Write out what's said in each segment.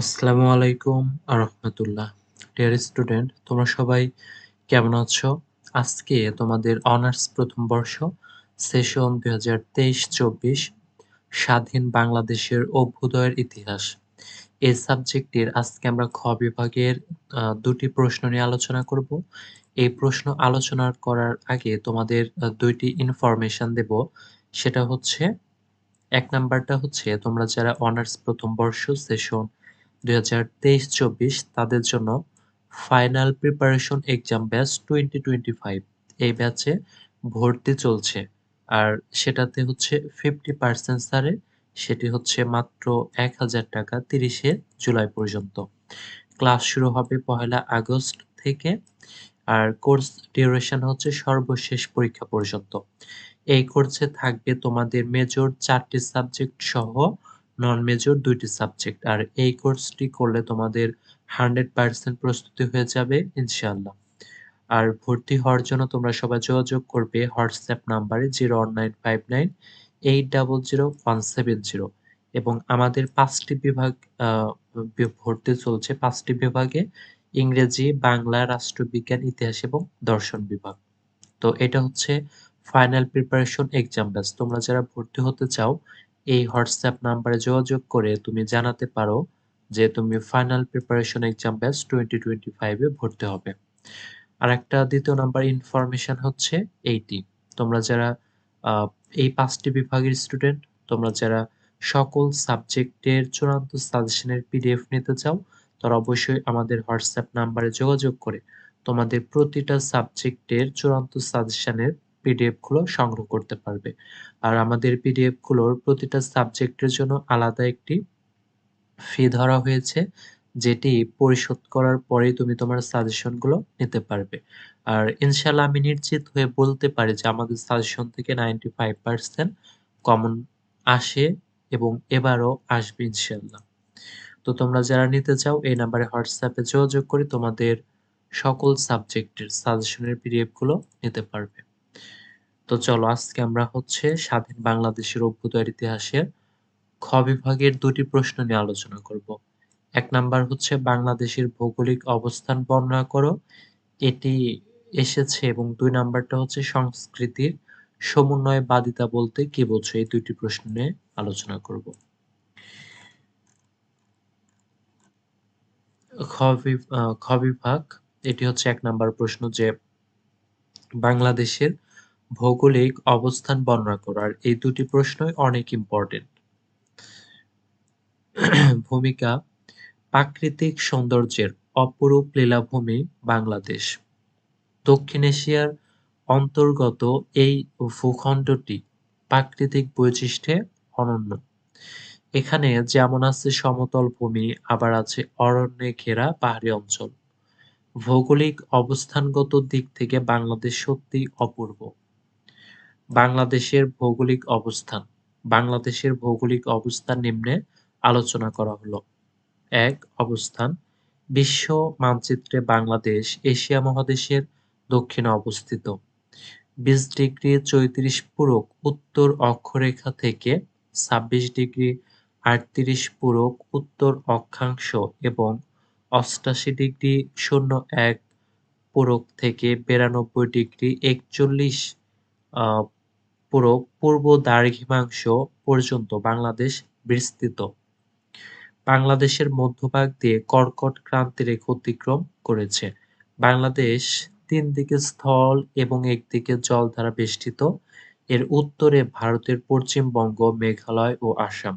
আসসালামু আলাইকুম আরহামতুল্লাহ। Dear student তোমরা সবাই কেমন আছো? আজকে তোমাদের অনার্স প্রথম বর্ষ সেশন দুই হাজার তেইশ চব্বিশ, স্বাধীন বাংলাদেশের অভ্যুদয়ের ইতিহাস। এই সাবজেক্টের আজকে আমরা খ বিভাগের দুটি প্রশ্ন নিয়ে আলোচনা করব। এই প্রশ্ন আলোচনা করার আগে তোমাদের দুইটি ইনফরমেশন দেব। সেটা হচ্ছে, এক নাম্বারটা হচ্ছে, তোমরা যারা অনার্স প্রথম বর্ষ সেশন দুই হাজার তেইশ, চব্বিশ, তাদের জন্য final preparation exam batch twenty twenty five এই ব্যাচে ভর্তি চলছে। আর সেটাতে হচ্ছে ফিফটি পার্সেন্ট সারে সেটি হচ্ছে মাত্র এক হাজার টাকা তিরিশে জুলাই পর্যন্ত। ক্লাস শুরু হবে পহেলা আগস্ট থেকে, আর কোর্স ডিউরেশন হচ্ছে সর্বশেষ পরীক্ষা পর্যন্ত। এই কোর্সে থাকবে তোমাদের মেজর চারটি সাবজেক্ট সহ নন মেজর দুইটি সাবজেক্ট আর এই কোর্সটি করলে তোমাদের হান্ড্রেড পার্সেন্ট প্রস্তুতি হয়ে যাবে ইনশাল্লাহ আর ভর্তি হওয়ার জন্য তোমরা সবাই যোগাযোগ করবে হোয়াটসঅ্যাপ নাম্বারে zero one nine five nine eight double zero one seven zero এবং আমাদের পাঁচটি বিভাগ ভর্তি চলছে। পাঁচটি বিভাগে ইংরেজি, বাংলা, রাষ্ট্রবিজ্ঞান, ইতিহাস এবং দর্শন বিভাগ। তো এটা হচ্ছে ফাইনাল প্রিপারেশন এক্সাম ব্যাচ তোমরা যারা ভর্তি হতে চাও এই হোয়াটসঅ্যাপ নাম্বারে যোগাযোগ করে তুমি জানাতে পারো যে তুমি final preparation exam batch twenty twenty ফাইভে ভর্তি হবে। আর একটা দ্বিতীয় নাম্বার ইনফরমেশন হচ্ছে এইটি তোমরা যারা এই পাঁচটি বিভাগের স্টুডেন্ট তোমরা যারা সকল সাবজেক্টের চূড়ান্ত সাজেশনের পিডিএফ নিতে চাও, তারা অবশ্যই আমাদের হোয়াটসঅ্যাপ নাম্বারে যোগাযোগ করে তোমাদের প্রতিটা সাবজেক্টের চূড়ান্ত সাজেশনের পিডিএফগুলো সংগ্রহ করতে পারবে। আর আমাদের পিডিএফগুলোর প্রতিটা সাবজেক্টের জন্য আলাদা একটি ফি ধরা হয়েছে, যেটি পরিশোধ করার পরেই তুমি তোমার সাজেশনগুলো নিতে পারবে। আর ইনশাল্লাহ আমি নিশ্চিত হয়ে বলতে পারি যে আমাদের সাজেশন থেকে নাইনটি ফাইভ পার্সেন্ট কমন আসে এবং এবারও আসবে ইনশাল্লাহ তো তোমরা যারা নিতে চাও, এই নাম্বারে হোয়াটসঅ্যাপে যোগাযোগ করে তোমাদের সকল সাবজেক্টের সাজেশনের পিডিএফগুলো নিতে পারবে। তো চলো, আজকে আমরা হচ্ছে স্বাধীন বাংলাদেশের অভ্যুদয়ের ইতিহাসের খ বিভাগের দুটি প্রশ্ন নিয়ে আলোচনা করব। এক নাম্বার হচ্ছে, বাংলাদেশের ভৌগোলিক অবস্থান বর্ণনা করো। এটি এসেছে এবং দুই নাম্বারটা হচ্ছে সংস্কৃতির সমন্বয় বাদিতা বলতে কি বলছো এই দুইটি প্রশ্ন নিয়ে আলোচনা করব। খ বিভাগ, এটি হচ্ছে এক নাম্বার প্রশ্ন যে, বাংলাদেশের ভৌগোলিক অবস্থান বর্ণনা করার এই দুটি প্রশ্নই অনেক ইম্পর্টেন্ট ভূমিকা, প্রাকৃতিক সৌন্দর্যের অপরূপ লীলাভূমি বাংলাদেশ। দক্ষিণ এশিয়ার অন্তর্গত এই ভূখণ্ডটি প্রাকৃতিক বৈশিষ্ট্যে অনন্য। এখানে যেমন আছে সমতল ভূমি, আবার আছে অরণ্যে ঘেরা পাহাড়ি অঞ্চল। ভৌগোলিক অবস্থানগত দিক থেকে বাংলাদেশ সত্যি অপূর্ব। বাংলাদেশের ভৌগোলিক অবস্থান। বাংলাদেশের ভৌগোলিক অবস্থান নিম্নে আলোচনা করা হলো। এক, অবস্থান। বিশ্ব মানচিত্রে বাংলাদেশ এশিয়া মহাদেশের দক্ষিণে অবস্থিত। বিশ ডিগ্রি চৌত্রিশ পূরক উত্তর অক্ষরেখা থেকে ছাব্বিশ ডিগ্রি আটত্রিশ পূরক উত্তর অক্ষাংশ এবং অষ্টাশি ডিগ্রি শূন্য এক পূরক থেকে বিরানব্বই ডিগ্রি একচল্লিশ পুরো পূর্ব দ্রাঘিমাংশ পর্যন্ত বাংলাদেশ বিস্তৃত। বাংলাদেশের মধ্যভাগ দিয়ে কর্কট ক্রান্তি রেখা অতিক্রম করেছে। বাংলাদেশ তিন দিকে স্থল এবং একদিকে জল দ্বারা বেষ্টিত। এর উত্তরে ভারতের পশ্চিমবঙ্গ, মেঘালয় ও আসাম।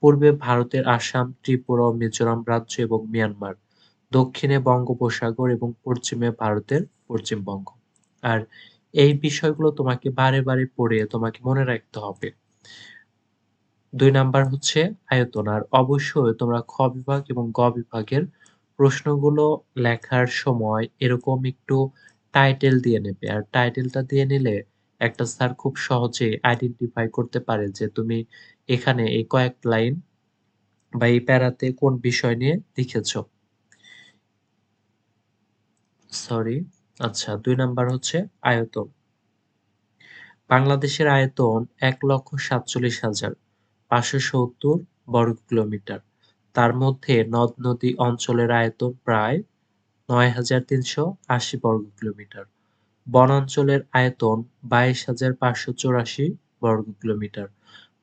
পূর্বে ভারতের আসাম, ত্রিপুরা ও মিজোরাম রাজ্য এবং মিয়ানমার। দক্ষিণে বঙ্গোপসাগর এবং পশ্চিমে ভারতের পশ্চিমবঙ্গ। আর এই বিষয়গুলো তোমাকে বারে বারে পড়ে তোমাকে মনে রাখতে হবে। দুই নাম্বার হচ্ছে আয়তন, আর অবশ্যই তোমরা খ বিভাগ এবং গ বিভাগের প্রশ্নগুলো লেখার সময় এরকম একটু টাইটেল দিয়ে নেবে। আর টাইটেলটা দিয়ে নিলে একটা স্যার খুব সহজে আইডেন্টিফাই করতে পারে যে তুমি এখানে এই কয়েক লাইন বা এই প্যারাতে কোন বিষয় নিয়ে লিখেছ। সরি আচ্ছা দুই নাম্বার হচ্ছে আয়তন। বাংলাদেশের আয়তন এক লক্ষ সাতচল্লিশ হাজার পাঁচশো সত্তর বর্গ কিলোমিটার। তার মধ্যে নদ-নদী অঞ্চলের আয়তন প্রায় নয় হাজার তিনশো আশি বর্গ কিলোমিটার। বনাঞ্চলের আয়তন বাইশ হাজার পাঁচশো চৌরাশি বর্গ কিলোমিটার।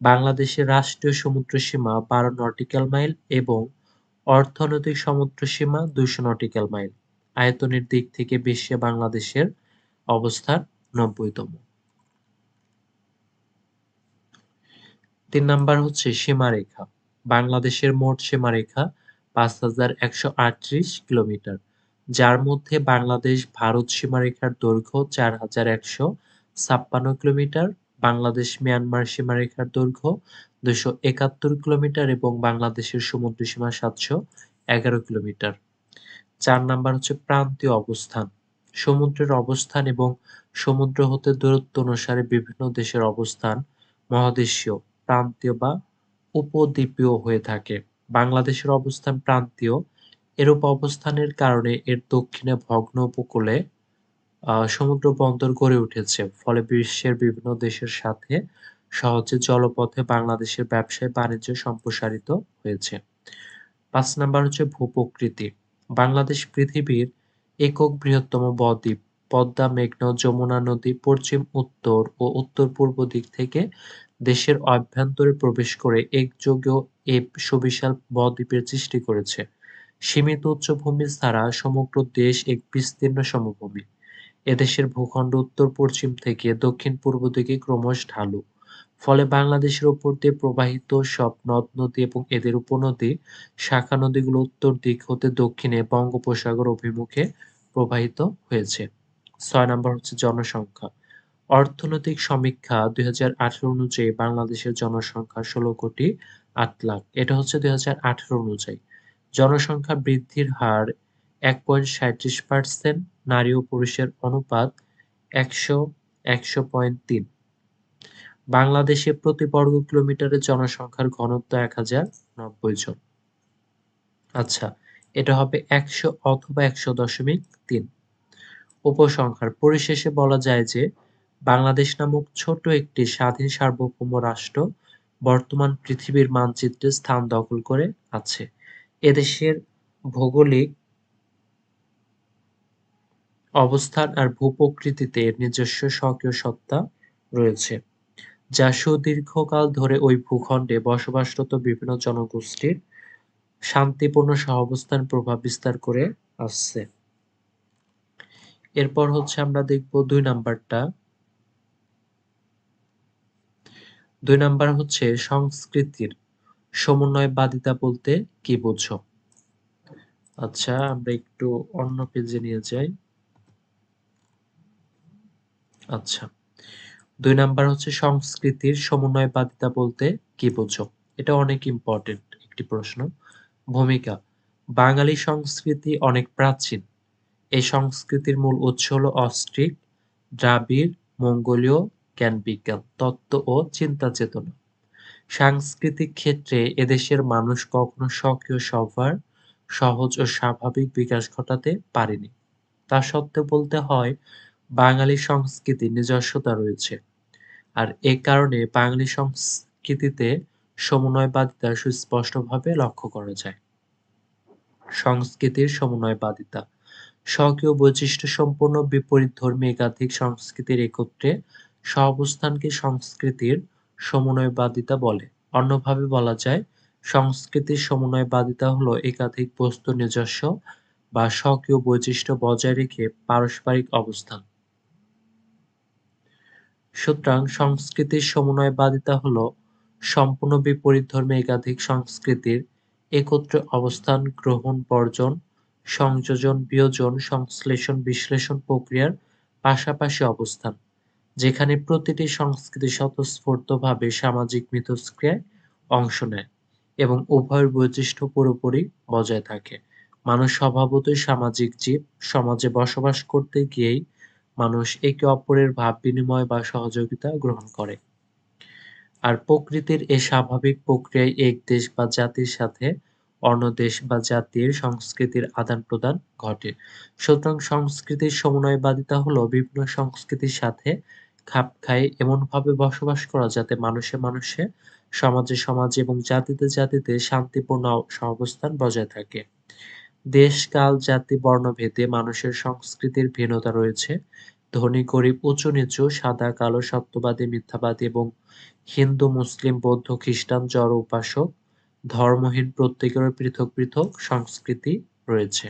বাংলাদেশের রাষ্ট্রীয় সমুদ্র সীমা বারো নটিক্যাল মাইল এবং অর্থনৈতিক সমুদ্র সীমা দুইশো নটিক্যাল মাইল। আয়তনের দিক থেকে বিশ্বে বাংলাদেশের অবস্থান নব্বইতম। তিন নাম্বার হচ্ছে সীমারেখা। বাংলাদেশের মোট সীমারেখা পাঁচ হাজার একশো আটত্রিশ কিলোমিটার, যার মধ্যে বাংলাদেশ ভারত সীমারেখার দৈর্ঘ্য চার হাজার একশো ছাপ্পান্ন কিলোমিটার, বাংলাদেশ মিয়ানমার সীমারেখার দৈর্ঘ্য দুশো একাত্তর কিলোমিটার এবং বাংলাদেশের সমুদ্র সীমা সাতশো এগারো কিলোমিটার। চার নাম্বার হচ্ছে প্রান্তীয় অবস্থান। সমুদ্রের অবস্থান এবং সমুদ্র হতে দূরত্ব অনুসারে বিভিন্ন দেশের অবস্থান মহাদেশীয়, প্রান্তীয় বা উপদ্বীপীয় হয়ে থাকে। বাংলাদেশের অবস্থান প্রান্তীয়। এরূপ অবস্থানের কারণে এর দক্ষিণে ভগ্ন উপকূলে সমুদ্র বন্দর গড়ে উঠেছে। ফলে বিশ্বের বিভিন্ন দেশের সাথে সহজে জলপথে বাংলাদেশের ব্যবসায় বাণিজ্য সম্প্রসারিত হয়েছে। পাঁচ নাম্বার হচ্ছে ভূপ্রকৃতি। বাংলাদেশ পৃথিবীর একক বৃহত্তম বদ্বীপ, পদ্মা, মেঘনা, যমুনা নদী, পশ্চিম, উত্তর ও উত্তর পূর্ব দিক থেকে দেশের অভ্যন্তরে প্রবেশ করে একযোগে এ সুবিশাল বদ্বীপের সৃষ্টি করেছে। সীমিত উচ্চভূমি ছাড়া সমগ্র দেশ এক বিস্তীর্ণ সমভূমি। এদেশের ভূখণ্ড উত্তর পশ্চিম থেকে দক্ষিণ পূর্ব দিকে ক্রমশ ঢালু। ফলে বাংলাদেশের উপর দিয়ে প্রবাহিত সব নদ নদী এবং এদের উপনদী, শাখা নদীগুলো উত্তর দিক হতে দক্ষিণে বঙ্গোপসাগর অভিমুখে প্রবাহিত হয়েছে। ছয় নম্বর হচ্ছে জনসংখ্যা। অর্থনৈতিক সমীক্ষা দুই হাজার আঠারো অনুযায়ী বাংলাদেশের জনসংখ্যা ষোলো কোটি আট লাখ। এটা হচ্ছে দুই হাজার আঠারো অনুযায়ী। জনসংখ্যা বৃদ্ধির হার এক পয়েন্ট সাঁত্রিশ পার্সেন্ট, নারী ও পুরুষের অনুপাত একশো একশো পয়েন্ট তিন। বাংলাদেশে প্রতি বর্গ কিলোমিটারে জনসংখ্যার ঘনত্ব এক হাজার নব্বই জন। আচ্ছা এটা হবে একশো অথবা একশো দশমিক তিন। উপসংখ্যার পরিশেষে বলা যায় যে বাংলাদেশ নামক ছোট একটি স্বাধীন সার্বভৌম রাষ্ট্র বর্তমান পৃথিবীর মানচিত্রে স্থান দখল করে আছে। এদেশের ভৌগোলিক অবস্থান আর ভূপ্রকৃতিতে নিজস্ব স্বকীয় সত্তা রয়েছে। যা সুদীর্ঘকাল ধরে ওই ভূখণ্ডে বসবাসরত বিভিন্ন জনগোষ্ঠীর শান্তিপূর্ণ সহাবস্থান প্রভাব বিস্তার করে আসছে। এরপর হচ্ছে আমরা দেখব দুই নাম্বারটা। দুই নাম্বার হচ্ছে সংস্কৃতির সমন্বয় সমন্বয়বাদিতা বলতে কি বোঝো? আচ্ছা আমরা একটু অন্য পেজে নিয়ে যাই। আচ্ছা। দুই নাম্বার হচ্ছে সংস্কৃতির সমন্বয়বাদিতা বলতে কি বোঝো? এটা অনেক ইম্পর্টেন্ট একটি প্রশ্ন। ভূমিকা, বাঙালি সংস্কৃতি অনেক প্রাচীন। এই সংস্কৃতির মূল উৎস হল অস্ট্রিক, দ্রাবিড়, মঙ্গোলীয়, জ্ঞান বিজ্ঞান, তত্ত্ব ও চিন্তা চেতনা। সাংস্কৃতিক ক্ষেত্রে এদেশের মানুষ কখনো স্বকীয় সভার সহজ ও স্বাভাবিক বিকাশ ঘটাতে পারেনি। তা সত্ত্বেও বলতে হয়, বাঙালি সংস্কৃতির নিজস্বতা রয়েছে। আর এ কারণে বাঙালি সংস্কৃতিতে সমন্বয়বাদিতা সুস্পষ্টভাবে লক্ষ্য করা যায়। সংস্কৃতির সমন্বয়বাদিতা। স্বকীয় বৈশিষ্ট্য সম্পন্ন বিপরীত ধর্মী একাধিক সংস্কৃতির একত্রে সহাবস্থানকে সংস্কৃতির সমন্বয়বাদিতা বলে। অন্যভাবে বলা যায়, সংস্কৃতির সমন্বয়বাদিতা হলো একাধিক বস্তু নিজস্ব বা স্বকীয় বৈশিষ্ট্য বজায় রেখে পারস্পরিক অবস্থান। সুতরাং সংস্কৃতির সমন্বয়বাদিতা হল সম্পূর্ণ বিপরীত ধর্মে একাধিক সংস্কৃতির একত্রে অবস্থান, গ্রহণ, বর্জন, সংযোজন, বিয়োজন, সংশ্লেষণ, বিশ্লেষণ প্রক্রিয়ার পাশাপাশি অবস্থান, যেখানে প্রতিটি সংস্কৃতি স্বতঃস্ফূর্তভাবে সামাজিক মিথস্ক্রিয়ায় অংশ নেয় এবং উভয়ের বৈশিষ্ট্য পুরোপুরি বজায় থাকে। মানুষ স্বভাবতই সামাজিক জীব, সমাজে বসবাস করতে গিয়েই মানুষ একে অপরের ভাব বিনিময় বা সহযোগিতা গ্রহণ করে। আর প্রকৃতির এ স্বাভাবিক প্রক্রিয়ায় এক দেশ বা জাতির সাথে অন্য দেশ বা জাতির সংস্কৃতির আদান প্রদান ঘটে। সুতরাং সংস্কৃতির সমন্বয়বাদিতা হলো বিভিন্ন সংস্কৃতির সাথে খাপ খায়, এমনভাবে বসবাস করা যাতে মানুষে মানুষে, সমাজে সমাজে এবং জাতিতে জাতিতে শান্তিপূর্ণ সহাবস্থান বজায় থাকে। দেশ, কাল, জাতি বর্ণভেদে মানুষের সংস্কৃতির ভিন্নতা রয়েছে। ধনী, গরিব, উঁচু, নিচু, সাদা, কালো, সত্যবাদী, মিথ্যাবাদী এবং হিন্দু, মুসলিম, বৌদ্ধ, খ্রিস্টান, জড়, উপাসক, ধর্মহীন প্রত্যেকের পৃথক পৃথক সংস্কৃতি রয়েছে।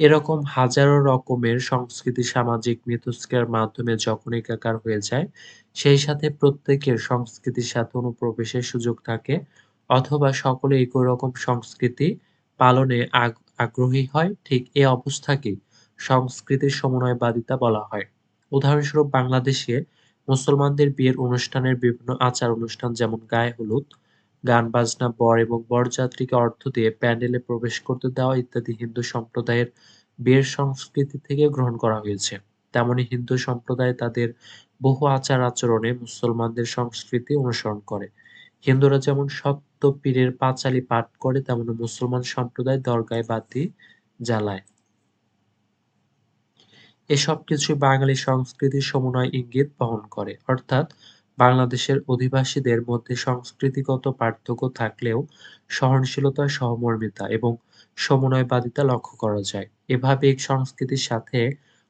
এরকম হাজারো রকমের সংস্কৃতি সামাজিক মিথস্ক্রিয়ার মাধ্যমে যখন একাকার হয়ে যায়, সেই সাথে প্রত্যেকের সংস্কৃতির সাথে অনুপ্রবেশের সুযোগ থাকে। অথবা সকলে একই রকম সংস্কৃতি পালনে আগ্রহী হয়, ঠিক এ অবস্থাকেই সংস্কৃতির সমন্বয়বাদিতা বলা হয়। উদাহরণস্বরূপ বাংলাদেশে মুসলমানদের বিয়ের অনুষ্ঠানের বিভিন্ন আচার অনুষ্ঠান যেমন গায়ে হলুদ, গান বাজনা, বর এবং বরযাত্রীকে অর্থ দিয়ে প্যান্ডেলে প্রবেশ করতে দেওয়া ইত্যাদি হিন্দু সম্প্রদায়ের বিয়ের সংস্কৃতি থেকে গ্রহণ করা হয়েছে। তেমনি হিন্দু সম্প্রদায় তাদের বহু আচার আচরণে মুসলমানদের সংস্কৃতি অনুসরণ করে। হিন্দুরা যেমন সত্য পীরের পাঁচালি পাঠ করে, তেমনি মুসলমান সম্প্রদায় দরগায় বাতি জ্বালায়। এসব কিছু বাঙালি সংস্কৃতির সমন্বয় ইঙ্গিত বহন করে। অর্থাৎ বাংলাদেশের অধিবাসীদের মধ্যে সংস্কৃতিগত পার্থক্য থাকলেও সহনশীলতা, সহমর্মিতা এবং সমন্বয়বাদিতা লক্ষ্য করা যায়। এভাবে এক সংস্কৃতির সাথে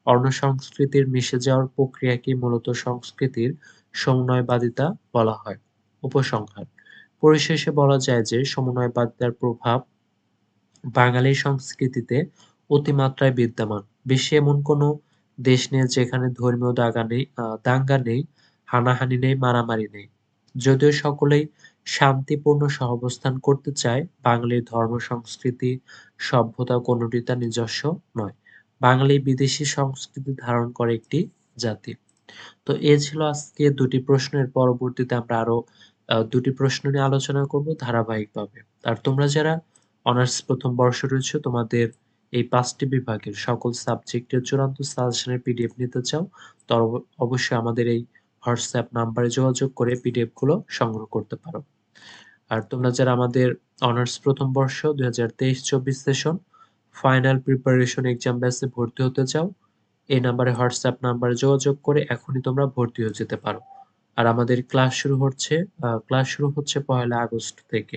অন্য সংস্কৃতির মিশে যাওয়ার প্রক্রিয়াকে মূলত সংস্কৃতির সমন্বয়বাদিতা বলা হয়। উপসংহার। পরিশেষে বলা যায় যে সমন্বয়বাদিতার প্রভাব বাঙালি সংস্কৃতিতে অতিমাত্রায় বিদ্যমান। বিশ্বে এমন কোনো দেশ নেই যেখানে ধর্মীয় দাঙ্গা নেই দাঙ্গা নেই, হানাহানি নেই, মারামারি নেই। যদিও সকলেই শান্তিপূর্ণ সহাবস্থান করতে চায় বাঙালির ধর্ম, সংস্কৃতি, সভ্যতা কোনটি তার নিজস্ব নয়। বাঙালি বিদেশি সংস্কৃতি ধারণ করে একটি জাতি। তো এ ছিল আজকে দুটি প্রশ্নের পরবর্তীতে আমরা আরও দুটি প্রশ্ন নিয়ে আলোচনা করব ধারাবাহিকভাবে। আর তোমরা যারা অনার্স প্রথম বর্ষ রয়েছে, তোমাদের এই পাঁচটি বিভাগের সকল সাবজেক্টের চূড়ান্ত সাজেশনের পিডিএফ নিতে চাও তো অবশ্যই আমাদের এই হোয়াটসঅ্যাপ নাম্বারে যোগাযোগ করে পিডিএফগুলো সংগ্রহ করতে পারো। আর তোমরা যারা আমাদের অনার্স প্রথম বর্ষ দুই হাজার তেইশ চব্বিশ সেশন, ফাইনাল প্রিপারেশন এক্সাম ব্যাচে ভর্তি হতে চাও এই নাম্বারে হোয়াটসঅ্যাপ নাম্বারে যোগাযোগ করে এখনই তোমরা ভর্তি হয়ে যেতে পারো। আর আমাদের ক্লাস শুরু হচ্ছে ক্লাস শুরু হচ্ছে পয়লা আগস্ট থেকে।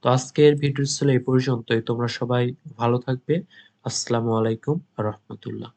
তো আজকের ভিডিও ছিল এই পর্যন্তই। তোমরা সবাই ভালো থাকবে। আসসালামু আলাইকুম রহমতুল্লাহ।